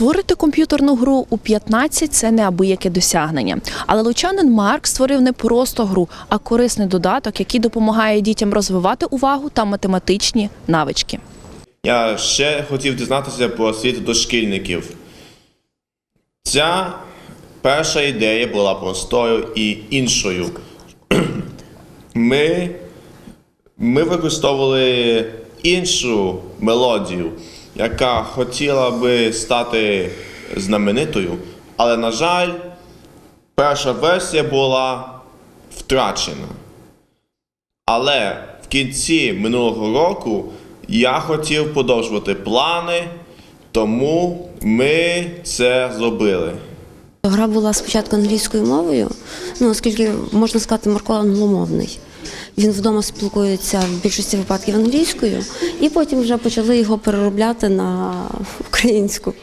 Створити комп'ютерну гру у 15 – це неабияке досягнення. Але лучанин Марк створив не просто гру, а корисний додаток, який допомагає дітям розвивати увагу та математичні навички. Я ще хотів дізнатися про освіту дошкільників. Ця перша ідея була простою і іншою. Ми, ми використовували іншу мелодію, яка хотіла би стати знаменитою, але, на жаль, перша версія була втрачена. Але в кінці минулого року я хотів подовжувати плани, тому ми це зробили. Гра була спочатку англійською мовою, ну оскільки можна сказати, Марко англомовний. Він вдома спілкується в більшості випадків англійською, і потім вже почали його переробляти на українську.